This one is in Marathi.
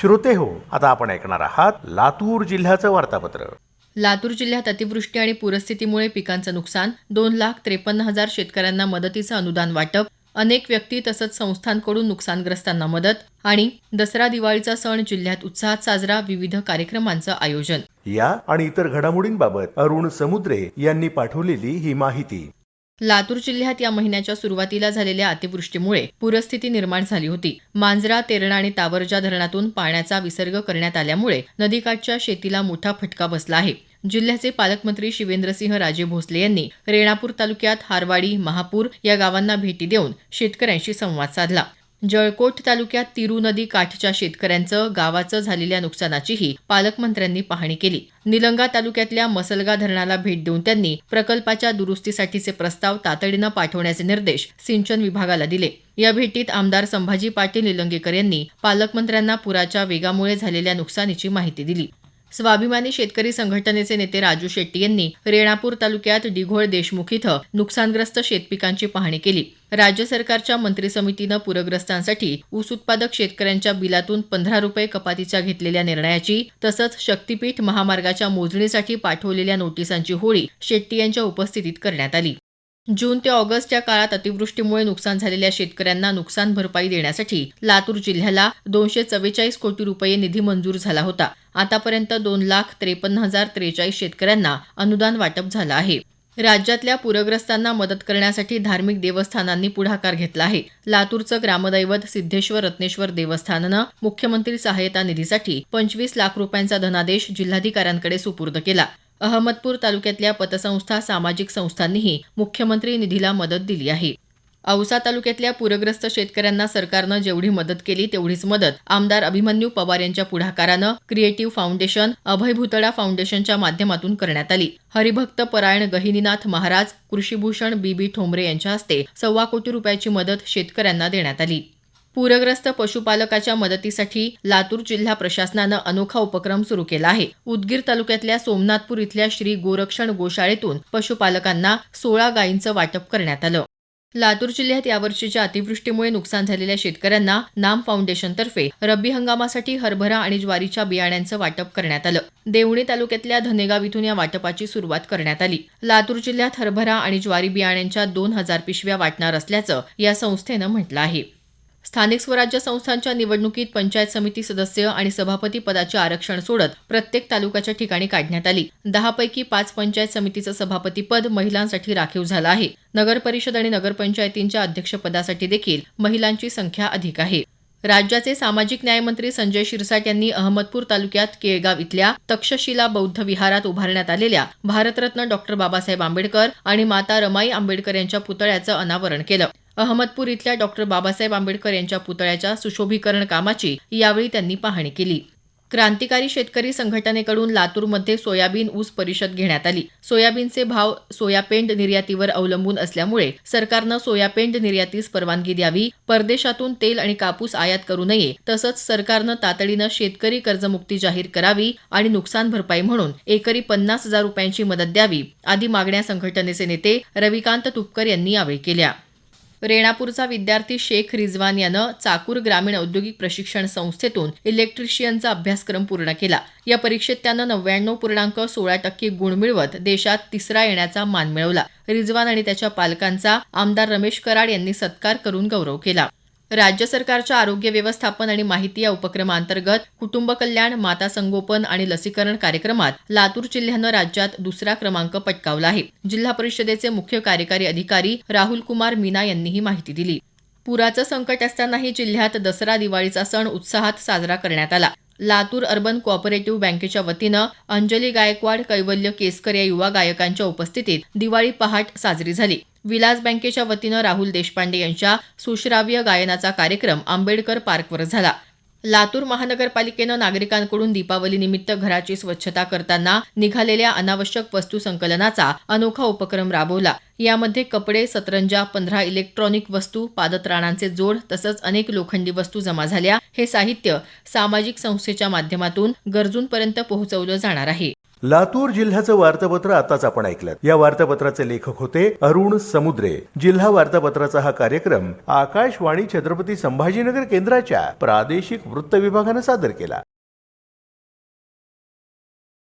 श्रोते हो आता आपण ऐकणार आहात लातूर जिल्ह्याचं वार्तापत्र. लातूर जिल्ह्यात अतिवृष्टी आणि पूरस्थितीमुळे पिकांचं नुकसान दोन लाख त्रेपन्न हजार शेतकऱ्यांना मदतीचं अनुदान वाटप अनेक व्यक्ती तसंच संस्थांकडून नुकसानग्रस्तांना मदत आणि दसरा दिवाळीचा सण जिल्ह्यात उत्साहात साजरा विविध कार्यक्रमांचं आयोजन. या आणि इतर घडामोडींबाबत अरुण समुद्रे यांनी पाठवलेली ही माहिती. लातूर जिल्ह्यात या महिन्याच्या सुरुवातीला झालेल्या अतिवृष्टीमुळे पूरस्थिती निर्माण झाली होती. मांजरा तेरणा आणि तावरजा धरणातून पाण्याचा विसर्ग करण्यात आल्यामुळे नदीकाठच्या शेतीला मोठा फटका बसला आहे. जिल्ह्याचे पालकमंत्री शिवेंद्रसिंह राजे भोसले यांनी रेणापूर तालुक्यात हारवाडी महापूर या गावांना भेटी देऊन शेतकऱ्यांशी संवाद साधला. जळकोट तालुक्यात तिरू नदी काठच्या शेतकऱ्यांचं गावाचं झालेल्या नुकसानाचीही पालकमंत्र्यांनी पाहणी केली. निलंगा तालुक्यातल्या मसलगा धरणाला भेट देऊन त्यांनी प्रकल्पाच्या दुरुस्तीसाठीचे प्रस्ताव तातडीनं पाठवण्याचे निर्देश सिंचन विभागाला दिले. या भेटीत आमदार संभाजी पाटील निलंगेकर यांनी पालकमंत्र्यांना पुराच्या वेगामुळे झालेल्या नुकसानीची माहिती दिली. स्वाभिमानी शेतकरी संघटनेचे नेते राजू शेट्टी यांनी रेणापूर तालुक्यात डिघोळ देशमुख इथं नुकसानग्रस्त शेतपिकांची पाहणी केली. राज्य सरकारच्या मंत्री समितीनं पूरग्रस्तांसाठी ऊस उत्पादक शेतकऱ्यांच्या बिलातून पंधरा रुपये कपातीच्या घेतलेल्या निर्णयाची तसंच शक्तीपीठ महामार्गाच्या मोजणीसाठी पाठवलेल्या नोटिसांची होळी शेट्टी यांच्या उपस्थितीत करण्यात आली. जून ते ऑगस्ट या काळात अतिवृष्टीमुळे नुकसान झालेल्या शेतकऱ्यांना नुकसान भरपाई देण्यासाठी लातूर जिल्ह्याला दोनशे चव्वेचाळीस कोटी रुपये निधी मंजूर झाला होता. आतापर्यंत दोन लाख त्रेपन्न हजार त्रेचाळीस शेतकऱ्यांना अनुदान वाटप झालं आहे. राज्यातल्या पूरग्रस्तांना मदत करण्यासाठी धार्मिक देवस्थानांनी पुढाकार घेतला आहे. लातूरचं ग्रामदैवत सिद्धेश्वर रत्नेश्वर देवस्थानानं मुख्यमंत्री सहाय्यता निधीसाठी पंचवीस लाख रुपयांचा धनादेश जिल्हाधिकाऱ्यांकडे सुपूर्द केला. अहमदपूर तालुक्यातल्या पतसंस्था सामाजिक संस्थांनीही मुख्यमंत्री निधीला मदत दिली आहे. औसा तालुक्यातल्या पूरग्रस्त शेतकऱ्यांना सरकारनं जेवढी मदत केली तेवढीच मदत. आमदार अभिमन्यू पवार यांच्या पुढाकारानं क्रिएटिव्ह फाउंडेशन अभय भुतडा फाउंडेशनच्या माध्यमातून करण्यात आली. हरिभक्त परायण गहिनीनाथ महाराज कृषीभूषण बीबी ठोंबरे यांच्या हस्ते सव्वा कोटी रुपयाची मदत शेतकऱ्यांना देण्यात आली. पूरग्रस्त पशुपालकाच्या मदतीसाठी लातूर जिल्हा प्रशासनानं अनोखा उपक्रम सुरू केला आहे. उदगीर तालुक्यातल्या सोमनाथपूर इथल्या श्री गोरक्षण गोशाळेतून पशुपालकांना सोळा गायींचं वाटप करण्यात आलं. लातूर जिल्ह्यात यावर्षीच्या अतिवृष्टीमुळे नुकसान झालेल्या शेतकऱ्यांना नाम फाउंडेशनतर्फे रब्बी हंगामासाठी हरभरा आणि ज्वारीच्या बियाण्यांचं वाटप करण्यात आलं. देवणी तालुक्यातल्या धनेगाव इथून या वाटपाची सुरुवात करण्यात आली. लातूर जिल्ह्यात हरभरा आणि ज्वारी बियाण्यांच्या दोन हजार पिशव्या वाटणार असल्याचं या संस्थेनं म्हटलं आहे. स्थानिक स्वराज्य संस्थांच्या निवडणुकीत पंचायत समिती सदस्य आणि सभापती पदाचे आरक्षण सोडत प्रत्येक तालुक्याच्या ठिकाणी काढण्यात आली. दहापैकी पाच पंचायत समितीचं सभापती पद महिलांसाठी राखीव झालं आहे. नगर परिषद आणि नगरपंचायतींच्या अध्यक्षपदासाठी देखील महिलांची संख्या अधिक आहे. राज्याचे सामाजिक न्यायमंत्री संजय शिरसाट यांनी अहमदपूर तालुक्यात केळगाव इथल्या तक्षशिला बौद्ध विहारात उभारण्यात आलेल्या भारतरत्न डॉक्टर बाबासाहेब आंबेडकर आणि माता रमाई आंबेडकर यांच्या पुतळ्याचं अनावरण केलं. अहमदपूर इथल्या डॉक्टर बाबासाहेब आंबेडकर यांच्या पुतळ्याच्या सुशोभीकरण कामाची यावेळी त्यांनी पाहणी केली. क्रांतिकारी शेतकरी संघटनेकडून लातूरमध्ये सोयाबीन ऊस परिषद घेण्यात आली. सोयाबीनचे भाव सोयापेंड निर्यातीवर अवलंबून असल्यामुळे सरकारनं सोयापेंड निर्यातीस परवानगी द्यावी परदेशातून तेल आणि कापूस आयात करू नये तसंच सरकारनं तातडीनं शेतकरी कर्जमुक्ती जाहीर करावी आणि नुकसान भरपाई म्हणून एकरी पन्नास हजार रुपयांची मदत द्यावी आदी मागण्या संघटनेचे नेते रविकांत तुपकर यांनी यावेळी केल्या. रेणापूरचा विद्यार्थी शेख रिजवान यानं चाकूर ग्रामीण औद्योगिक प्रशिक्षण संस्थेतून इलेक्ट्रिशियनचा अभ्यासक्रम पूर्ण केला. या परीक्षेत त्यानं नव्याण्णव पूर्णांक सोळा टक्के गुण मिळवत देशात तिसरा येण्याचा मान मिळवला. रिजवान आणि त्याच्या पालकांचा आमदार रमेश कराड यांनी सत्कार करून गौरव केला. राज्य सरकारच्या आरोग्य व्यवस्थापन आणि माहिती या उपक्रमांतर्गत कुटुंब कल्याण माता संगोपन आणि लसीकरण कार्यक्रमात लातूर जिल्ह्यानं राज्यात दुसरा क्रमांक पटकावला आहे. जिल्हा परिषदेचे मुख्य कार्यकारी अधिकारी राहुल कुमार मीना यांनी ही माहिती दिली. पुराचं संकट असतानाही जिल्ह्यात दसरा दिवाळीचा सण उत्साहात साजरा करण्यात आला. लातूर अर्बन कोऑपरेटिव्ह बँकेच्या वतीनं अंजली गायकवाड कैवल्य केसकर या युवा गायकांच्या उपस्थितीत दिवाळी पहाट साजरी झाली. विलास बँकेच्या वतीनं राहुल देशपांडे यांच्या सुश्राव्य गायनाचा कार्यक्रम आंबेडकर पार्कवर झाला. लातूर महानगरपालिकेनं नागरिकांकडून दीपावलीनिमित्त घराची स्वच्छता करताना निघालेल्या अनावश्यक वस्तू संकलनाचा अनोखा उपक्रम राबवला. यामध्ये कपडे सतरंजा पंधरा इलेक्ट्रॉनिक वस्तू पादत्राणांचे जोड तसंच अनेक लोखंडी वस्तू जमा झाल्या. हे साहित्य सामाजिक संस्थेच्या माध्यमातून गरजूंपर्यंत पोहोचवलं जाणार आहे. लातूर जिल्ह्याचं वार्तापत्र आताच आपण ऐकलं या वार्तापत्राचे लेखक होते अरुण समुद्रे. जिल्हा वार्तापत्राचा हा कार्यक्रम आकाशवाणी छत्रपती संभाजीनगर केंद्राच्या प्रादेशिक वृत्त विभागानं सादर केला.